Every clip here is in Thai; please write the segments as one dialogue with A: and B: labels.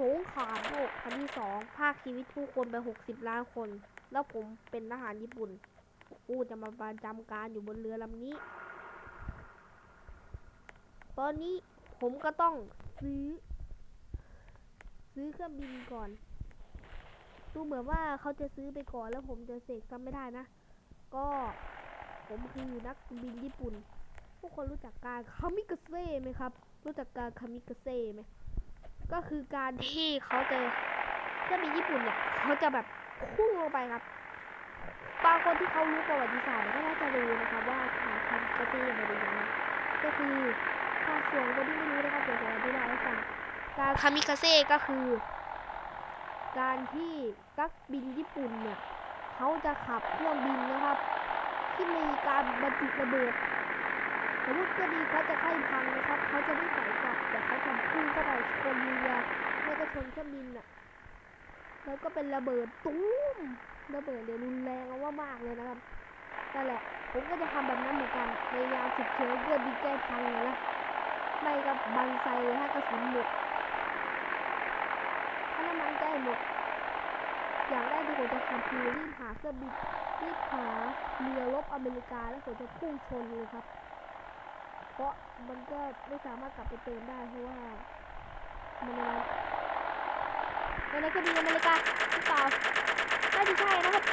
A: สงครามโลกครั้งที่สองภาคชีวิตผู้คนไปหกสิบล้านคน แล้วผมเป็นทหารญี่ปุ่นกูจะมาประจำการอยู่บนเรือลำนี้ ตอนนี้ผมก็ต้องซื้อ ซื้อเครื่องบินก่อน ดูเหมือนว่าเขาจะซื้อไปก่อนแล้วผมจะเสกซ้ำไม่ได้นะ ก็ผมคือนักบินญี่ปุ่น พวกคนรู้จักการคามิกาเซ่ไหมครับ รู้จักการคามิกาเซ่ไหม ก็คือการที่เขาจะเครื่องบินญี่ปุ่นเนี่ยเขาจะแบบพุ่งลงไปครับบางคนที่เขารู้ประวัติศาสตร์ก็น่าจะรู้นะครับว่าการคามิกาเซ่มันเป็นยังไงก็คือถ้าส่วนคนที่ไม่รู้นะครับเดี๋ยวผมอธิบายให้ฟังการคามิกาเซ่ก็คือ การที่นักบินญี่ปุ่นเนี่ยเขาจะขับเครื่องบินนะครับ ที่มีการบรรจุระเบิดสมมติเครื่องบินเขาจะใกล้พังนะครับเขาจะไม่ถอยกลับ แต่เข้าไปชนเรือไม่ก็ชนเครื่องบินน่ะแล้วก็เป็นระเบิดตุ้มระเบิดเดี๋ยวรุนแรงเอาว่ามากเลยนะครับนั่นแหละ ผมก็จะทำแบบนั้นเหมือนกันในยามฉุกเฉินเครื่องบินใกล้พังเลยนะไม่กับบันไซเลยถ้ากระสุนหมดถ้าน้ำมันใกล้หมดอย่างแรกที่ผมจะทำคือรีบหาเครื่องบินรีบหาเรือรบอเมริกาแล้วผมจะพุ่งชนเลยครับ เพราะมันก็ไม่สามารถกลับไปเติมได้เพราะว่า มันอะไรในนั้ก็มีอเมริกาหรือเปล่าน่าจะใช่นะครับ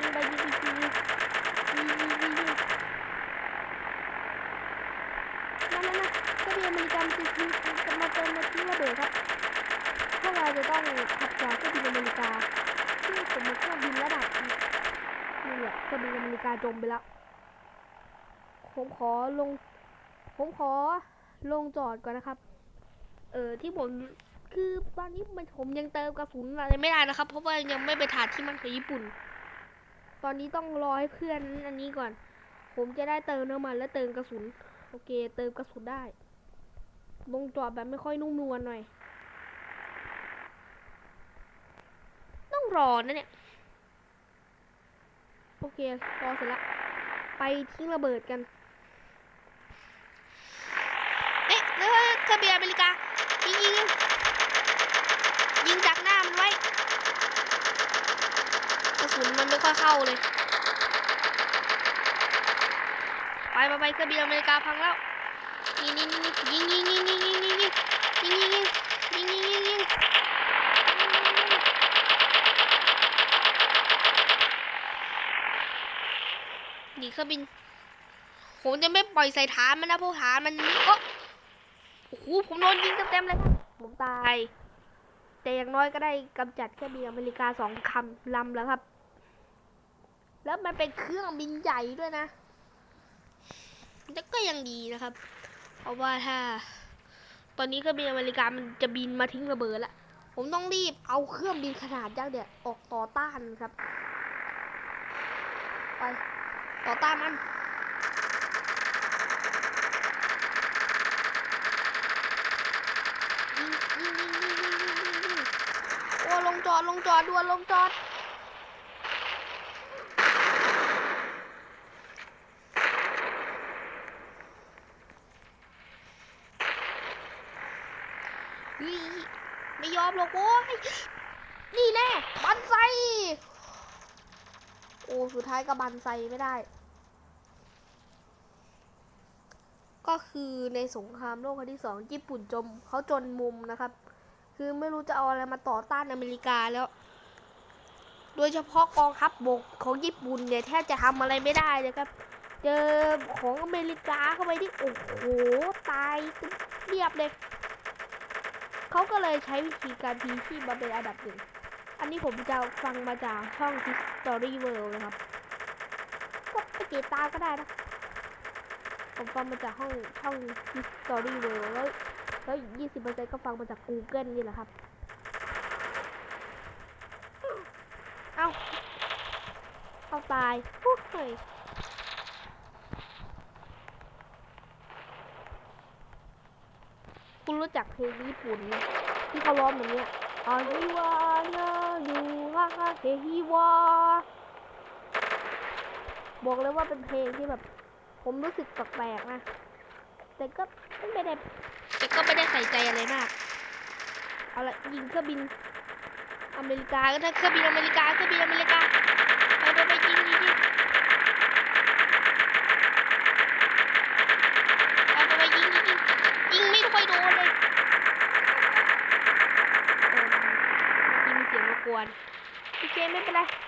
A: ยิงไปยิงอีกทียิงยิงยิงยิงนั่นนั่นนั่นก็มีอเมริกามันจะยิงจะมาเติมมาทิ้งระเบิดครับพวกเราจะต้องขับจากเครื่อเมริกาซึ่งผมเป็นเครื่องบินระดับนี่แหละเครื่องบินอเมริกาจมไปแล้วผมขอลง ผมขอลงจอดก่อนนะครับ เออที่ผมคือตอนนี้มันผมยังเติมกระสุนอะไรไม่ได้นะครับ เพราะว่ายังไม่ไปถ่ายที่มันกับญี่ปุ่น ตอนนี้ต้องรอให้เพื่อนอันนี้ก่อน ผมจะได้เติมน้ำมันและเติมกระสุน โอเค เติมกระสุนได้ลงจอดแบบไม่ค่อยนุ่มนวลหน่อย ต้องรอนะเนี่ย โอเค รอเสร็จละ ไปทิ้งระเบิดกัน เอ๊ะ เออเครื่องบินอเมริกายิงยิงยิงจากหน้ามันไว้กระสุนมันไม่ค่อยเข้าเลย ไปไปไปเครื่องบินอเมริกาพังแล้วนี่นี่นี่ยิงยิงยิงยิงยิงยิงยิงยิงยิงยิงยิงยิงยิงยิงหนีเครื่องบินผมจะไม่ปล่อยใส่ฐานมันนะเพราะฐานมันโอ๊ะ อู้ผมโดนยิงเต็มๆเลยครับผมตาย แต่อย่างน้อยก็ได้กำจัดแค่บินอเมริกาสองคำลำแล้วครับ แล้วมันเป็นเครื่องบินใหญ่ด้วยนะแต่ก็ยังดีนะครับ เพราะว่าถ้า ตอนนี้เครื่องบินอเมริกามันจะบินมาทิ้งระเบิดละผมต้องรีบเอาเครื่องบินขนาดยักษ์เนี่ยออกต่อต้านครับ ไปต่อต้านมัน โอ้ลงจอดลงจอดด่วนลงจอดไม่ยอมหรอกโว้ยนี่แน่บันไซโอ้สุดท้ายก็บันไซไม่ได้ ก็ คือในสงครามโลกครั้งที่สองญี่ปุ่นจมเขาจนมุมนะครับ คือไม่รู้จะเอาอะไรมาต่อต้านอเมริกาแล้ว โดยเฉพาะกองทัพบบกของญี่ปุ่นเนี่ยแทบจะทำอะไรไม่ได้เลยครับ เจอของอเมริกาเข้าไปที่โอ้โหตายเรียบเลยเขาก็เลยใช้วิธีการพีที่มาเป็นอันดับหนึ่งอันนี้ผมจะฟังมาจากช่อง History World นะครับ ก็ไปเกตตามก็ได้นะ ผมฟังมาจากห้องช่อง History World แล้วแล้วยี่สิบเปอร์เซ็นต์ก็ฟังมาจาก Google นี่แหละครับ เอาเอาตายโอ้ยคุณรู้จักเพลงญี่ปุ่นไหมที่เขาร้องแบบเนี้ยอาฮิวานายูฮาฮาเฮฮิวาบอกเลยว่าเป็นเพลงที่แบบ ผมรู้สึกแปลกๆนะ แต่ก็ไม่ได้ แต่ก็ไม่ได้ใส่ใจอะไรมาก เอาละยิงเครื่องบิน อเมริกาก็ได้เครื่องบินอเมริกาเครื่องบินอเมริกา ไปไปไปยิงยิงยิงไปไปไปยิงยิงยิงยิงไม่ค่อยโดนเลยยิงเสียงรบกวนโอเคไม่เป็นไร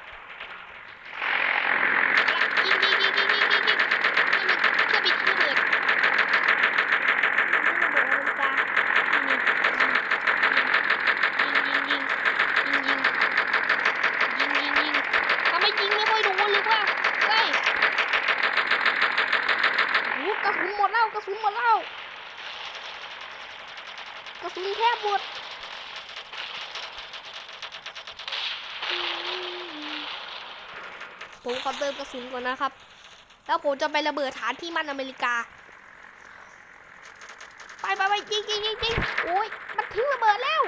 A: กระสุนหมดแล้วกระสุนแทบหมดผมขอเติมกระสุนก่อนนะครับ แล้วผมจะไประเบิดฐานที่มันอเมริกา ไปไปไปยิงยิงยิงยิงโอ้ยมันทิ้งระเบิดแล้ว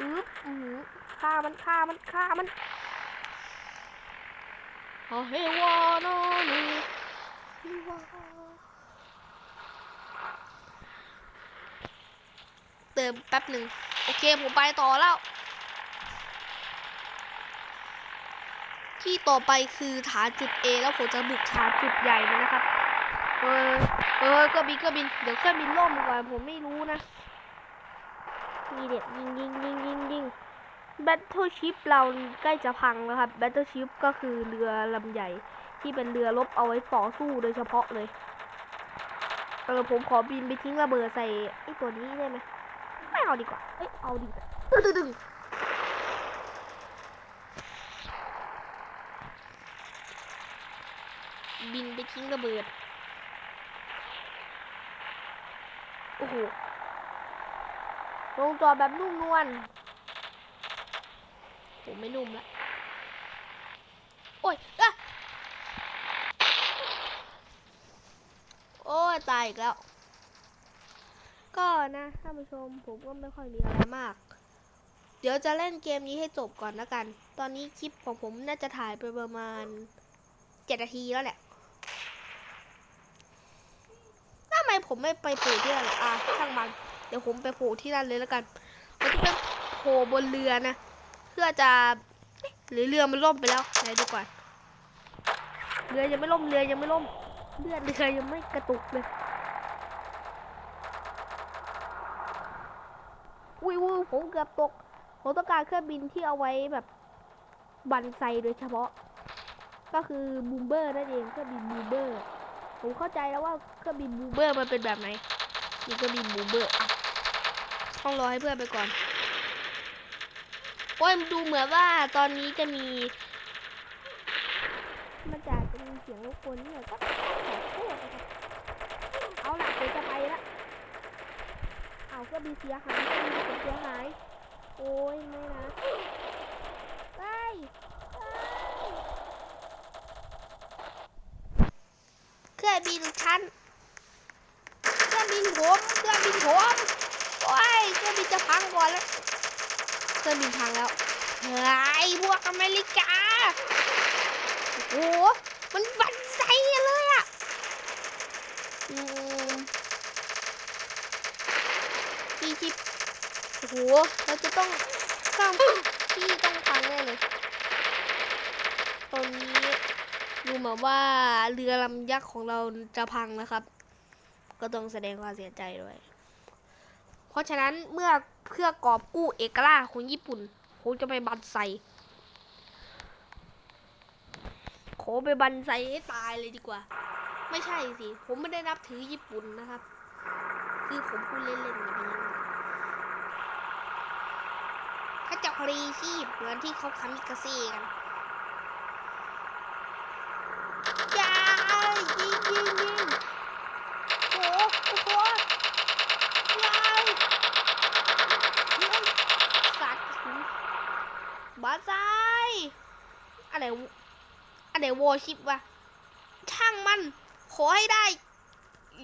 A: อืออือฆ่ามันฆ่ามันฆ่ามันฮาเฮวานานูฮิวา เติมแป๊บหนึ่งโอเคผมไปต่อแล้ว ที่ต่อไปคือฐานจุด A แล้วผมจะบุกฐานจุดใหญ่มันนะครับ เออเออเครื่องบินเครื่องบินเดี๋ยวเครื่องบินล่มก่อนผมไม่รู้นะนี่เด็ดยิงยิงยิงยิงยิง Battleship เราใกล้จะพังแล้วครับ Battleship ก็คือเรือลำใหญ่ที่เป็นเรือรบเอาไว้ต่อสู้โดยเฉพาะเลย เออผมขอบินไปทิ้งระเบิดใส่ไอ้ตัวนี้ได้ไหม ไม่เอาดีกว่า เอ้ย เอาดีกว่าตึ้งตึ้งตึ้งบินไปทิ้งระเบิด โอ้โห ลงจอแบบนุ่มนวลผมไม่นุ่มละโอ้ยอะโอ้ยตายอีกแล้ว ก็นะท่านผู้ชมผมก็ไม่ค่อยมีอะไรมาก เดี๋ยวจะเล่นเกมนี้ให้จบก่อนนะกัน ตอนนี้คลิปของผมน่าจะถ่ายไปประมาณเจ็ดนาทีแล้วแหละทำไมผมไม่ไปโผล่ที่นั่นอะช่างมัน เดี๋ยวผมไปโผล่ที่นั่นเลยแล้วกันมันจะเป็นโผล่บนเรือนะ เพื่อจะเอ๊ะหรือเรือมันล่มไปแล้วไหนดูก่อนเรือยังไม่ล่มเรือยังไม่ล่มเรือเรือยังไม่กระตุกเลย อุ้ยอุ้ย ผมเกือบตกผมต้องการเครื่องบินที่เอาไว้แบบบันไซโดยเฉพาะ ก็คือบูมเบอร์นั่นเองเครื่องบินบูมเบอร์ ผมเข้าใจแล้วว่าเครื่องบินบูมเบอร์มันเป็นแบบไหนนี่เครื่องบินบูมเบอร์อะต้องรอให้เพื่อนไปก่อนโอ้ยดูเหมือนว่าตอนนี้จะมี มันจะจะมีเสียงรบกวนเนี่ยก็ขอโทษนะครับเอาล่ะเดี๋ยวจะไปละ เอาเครื่องบินเสียหายเครื่องบินเสียหาย โอ้ยไม่นะไปเครื่องบินฉันเครื่องบินผมเครื่องบินผมโอ้ยเครื่องบินจะพังก่อนแล้วเครื่องบินพังแล้วเฮ้ยพวกอเมริกาโอ้โหมันบันไซเลยอะอืมที่ที่ โอ้โหเราจะต้องสร้างที่ต้องพังแน่เลย ตอนนี้ดูเหมือนว่าเรือลำยักษ์ของเราจะพังนะครับ ก็ต้องแสดงความเสียใจด้วย เพราะฉะนั้นเมื่อเพื่อกอบกู้เอกราชของญี่ปุ่นผมจะไปบันไซขอไปบันไซให้ตายเลยดีกว่า ไม่ใช่สิ ผมไม่ได้นับถือญี่ปุ่นนะครับ คือผมพูดเล่นๆอย่างนี้ถ้า จะพรีชีพเหมือนที่เขาคามิกาเซ่กันยายิงยิงยิงโอ้โหยายเฮ้ยสัตว์กระสุนบาซายอะไรอะไรวอชิปวะช่างมัน ขอให้ได้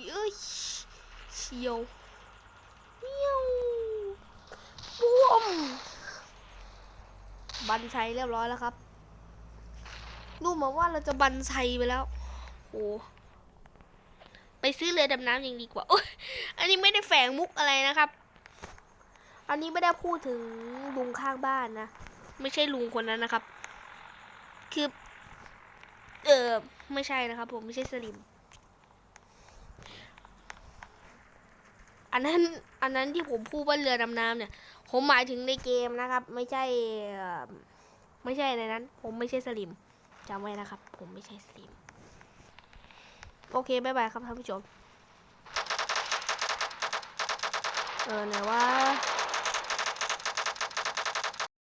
A: เอ้ยเชียวเมียวบุ้ม บันชัยเรียบร้อยแล้วครับดูเหมาว่าเราจะบันชัยไปแล้วโอ้ไปซื้อเรือดำน้ำยังดีกว่าโอ๊ยอันนี้ไม่ได้แฝงมุกอะไรนะครับ อันนี้ไม่ได้พูดถึงลุงข้างบ้านนะ ไม่ใช่ลุงคนนั้นนะครับ คือ เออไม่ใช่นะครับ ผมไม่ใช่สลิม อันนั้นอันนั้นที่ผมพูดว่าเรือดำน้ำเนี่ย ผมหมายถึงในเกมนะครับ ไม่ใช่ไม่ใช่ในนั้น ผมไม่ใช่สลิมจำไว้นะครับ ผมไม่ใช่สลิมโอเคบายบายครับท่านผู้ชม เออไหนว่า